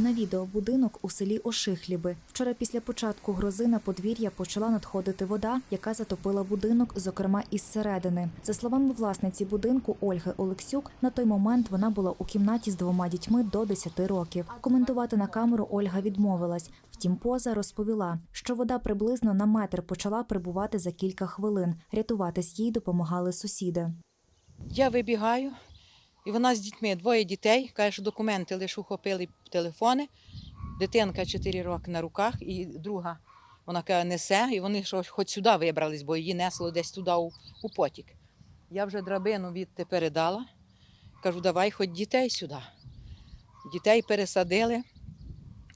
На відео будинок у селі Ошихліби. Вчора після початку грози на подвір'я почала надходити вода, яка затопила будинок, зокрема із середини. За словами власниці будинку Ольги Олексюк, на той момент вона була у кімнаті з двома дітьми до 10 років. Коментувати на камеру Ольга відмовилась. Втім, поза розповіла, що вода приблизно на метр почала прибувати за кілька хвилин. Рятуватись їй допомагали сусіди. Я вибігаю, і вона з дітьми, двоє дітей, каже, що документи лише ухопили телефони. Дитинка 4 роки на руках, і друга, вона каже, несе, і вони хоч сюди вибрались, бо її несло десь туди у, у потік. Я вже драбину відти передала. Кажу, давай хоч дітей сюди. Дітей пересадили.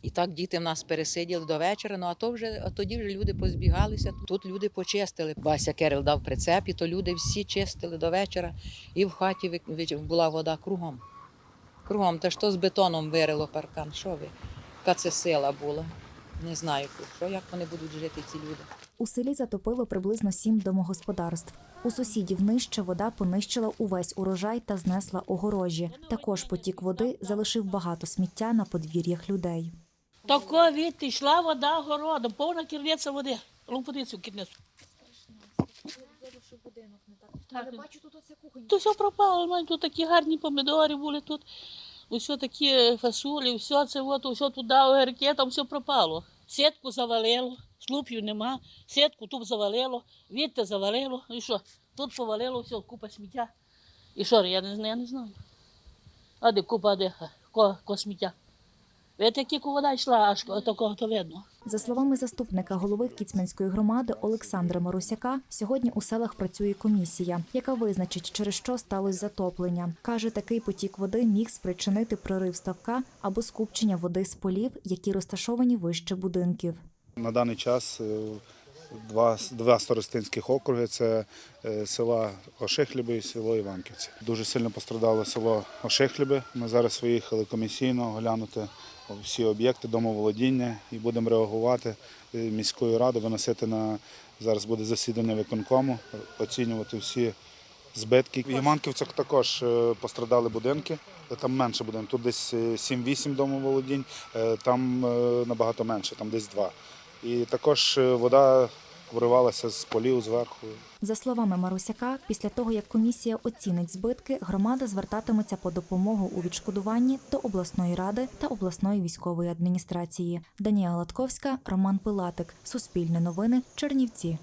І так діти в нас пересиділи до вечора. Ну а то вже а тоді вже люди позбігалися. Тут люди почистили. Вася Керил дав прицеп, і то люди всі чистили до вечора. І в хаті була вода кругом. Кругом. Та що з бетоном вирило паркан? Що ви? Яка це сила була? Не знаю, що, як вони будуть жити, ці люди. У селі затопило приблизно сім домогосподарств. У сусідів нижче вода понищила увесь урожай та знесла огорожі. Також потік води залишив багато сміття на подвір'ях людей. Тако відти йшла вода городом, повна кірниця води. Луподицю кірницю. Так. бачу, тут оця кухня. То все пропало, мань, тут такі гарні помідори були тут. Усе такі фасолі, все це от, усе туди, огірки, там все пропало. Сітку завалило, слупів нема, сітку тут завалило, відти завалило. І що? Тут повалило, все, купа сміття. І що, я не, знаю, я не знаю. А де купа, а де ко, ко сміття. Видите, такі вода йшла, аж такого то видно. За словами заступника голови Кіцманської громади Олександра Марусяка, сьогодні у селах працює комісія, яка визначить, через що сталося затоплення. Каже, такий потік води міг спричинити прорив ставка або скупчення води з полів, які розташовані вище будинків. На даний час е, два, два старостинських округи це е, села Ошихліби і село Іванківці. Дуже сильно пострадало село Ошихліби. Ми зараз виїхали комісійно оглянути всі об'єкти домоволодіння і будемо реагувати е, міською радою, виносити на зараз буде засідання виконкому, оцінювати всі збитки. В Іванківцях також е, пострадали будинки. Там менше будинків. Тут десь е, 7-8 домоволодінь, там набагато менше, там десь 2. І також вода виривалася з полів зверху. За словами Марусяка, після того як комісія оцінить збитки, громада звертатиметься по допомогу у відшкодуванні до обласної ради та обласної військової адміністрації. Данія Латковська, Роман Пилатик, Суспільне новини, Чернівці.